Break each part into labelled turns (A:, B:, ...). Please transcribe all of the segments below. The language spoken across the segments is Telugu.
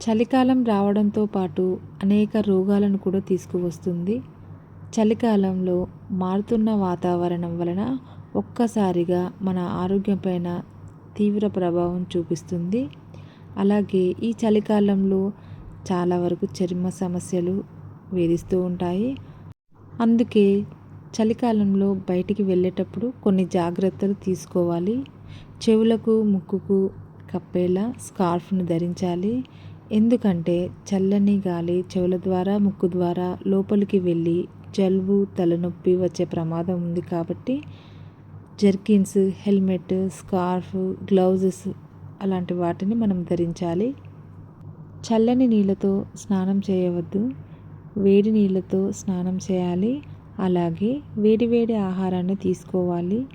A: చలికాలం రావడంతో పాటు అనేక రోగాలను కూడా తీసుకువస్తుంది. చలికాలంలో మారుతున్న వాతావరణం వలన ఒక్కసారిగా మన ఆరోగ్యం పైన తీవ్ర ప్రభావం చూపిస్తుంది. అలాగే ఈ చలికాలంలో చాలా వరకు చర్మ సమస్యలు వేధిస్తూ ఉంటాయి. అందుకే చలికాలంలో బయటికి వెళ్ళేటప్పుడు కొన్ని జాగ్రత్తలు తీసుకోవాలి. చెవులకు ముక్కుకు కప్పేలా స్కార్ఫ్ను ధరించాలి. ఎందుకంటే చల్లని గాలి చెవుల ద్వారా ముక్కు ద్వారా లోపలికి వెళ్ళి జలుబు తలనొప్పి వచ్చే ప్రమాదం ఉంది కాబట్టి జర్కిన్స్ హెల్మెట్ స్కార్ఫ్ గ్లౌజెస్ అలాంటి వాటిని మనం ధరించాలి. చల్లని నీళ్ళతో స్నానం చేయవద్దు. వేడి నీళ్ళతో స్నానం చేయాలి. అలాగే వేడి వేడి ఆహారాన్ని తీసుకోవాలి.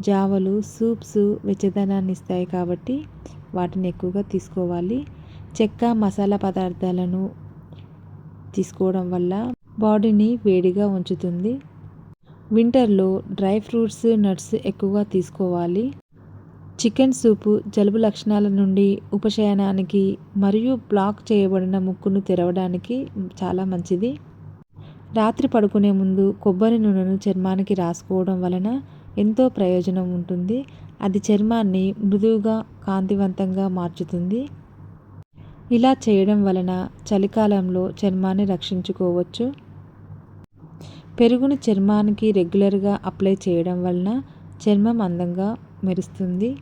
A: జావలు సూప్స్ వెచ్చదనాన్ని ఇస్తాయి కాబట్టి వాటిని ఎక్కువగా తీసుకోవాలి. చెక్క మసాలా పదార్థాలను తీసుకోవడం వల్ల బాడీని వేడిగా ఉంచుతుంది. వింటర్లో డ్రై ఫ్రూట్స్ నట్స్ ఎక్కువగా తీసుకోవాలి. చికెన్ సూపు జలుబు లక్షణాల నుండి ఉపశయనానికి మరియు బ్లాక్ చేయబడిన ముక్కును తెరవడానికి చాలా మంచిది. రాత్రి పడుకునే ముందు కొబ్బరి నూనెను చర్మానికి రాసుకోవడం వలన ఎంతో ప్రయోజనం ఉంటుంది. అది చర్మాన్ని మృదువుగా కాంతివంతంగా మార్చుతుంది. ఇలా చేయడం వలన చలికాలంలో చర్మాన్ని రక్షించుకోవచ్చు. పెరుగుని చర్మానికి రెగ్యులర్గా అప్లై చేయడం వలన చర్మం అందంగా మెరుస్తుంది.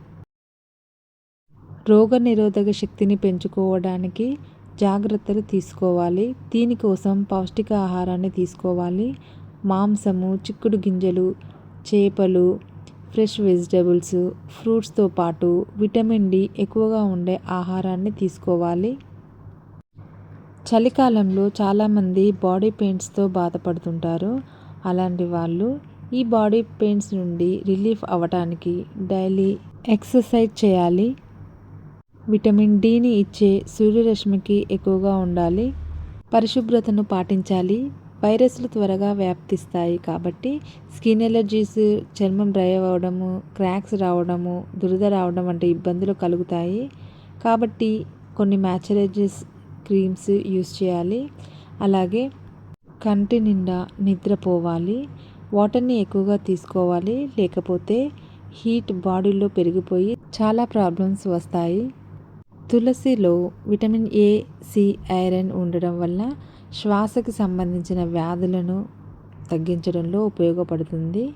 A: రోగ నిరోధక శక్తిని పెంచుకోవడానికి జాగ్రత్తలు తీసుకోవాలి. దీనికోసం పౌష్టిక ఆహారాన్ని తీసుకోవాలి. మాంసము చిక్కుడు గింజలు చేపలు ఫ్రెష్ వెజిటేబుల్స్ ఫ్రూట్స్తో పాటు విటమిన్ డి ఎక్కువగా ఉండే ఆహారాన్ని తీసుకోవాలి. చలికాలంలో చాలామంది బాడీ పెయిన్స్తో బాధపడుతుంటారు. అలాంటి వాళ్ళు ఈ బాడీ పెయిన్స్ నుండి రిలీఫ్ అవ్వటానికి డైలీ ఎక్సర్సైజ్ చేయాలి. విటమిన్ డిని ఇచ్చే సూర్యరశ్మికి ఎక్కువగా ఉండాలి. పరిశుభ్రతను పాటించాలి. వైరస్లు త్వరగా వ్యాప్తిస్తాయి కాబట్టి స్కిన్ ఎలర్జీస్ చర్మం డ్రై అవ్వడము క్రాక్స్ రావడము దురద రావడం వంటి ఇబ్బందులు కలుగుతాయి. కాబట్టి కొన్ని మ్యాచరైజెస్ క్రీమ్స్ యూస్ చేయాలి. అలాగే కంటి నిండా నిద్రపోవాలి. వాటర్ని ఎక్కువగా తీసుకోవాలి. లేకపోతే హీట్ బాడీలో పెరిగిపోయి చాలా ప్రాబ్లమ్స్ వస్తాయి. తులసిలో విటమిన్ ఏ సి ఐరన్ ఉండడం వల్ల శ్వాసకి సంబంధించిన వ్యాధులను తగ్గించడంలో ఉపయోగపడుతుంది.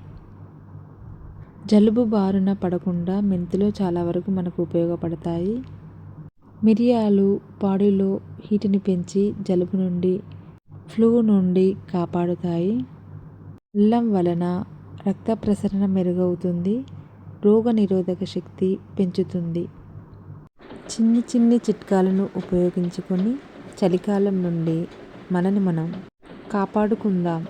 A: జలుబు బారిన పడకుండా మెంతులు చాలా వరకు మనకు ఉపయోగపడతాయి. మిరియాలు బాడీలో హీటుని పెంచి జలుబు నుండి ఫ్లూ నుండి కాపాడుతాయి. అల్లం వలన రక్త ప్రసరణ మెరుగవుతుంది. రోగ నిరోధక శక్తి పెంచుతుంది. చిన్ని చిన్ని చిట్కాలను ఉపయోగించుకొని చలికాలం నుండి మనని మనం కాపాడుకుందాం.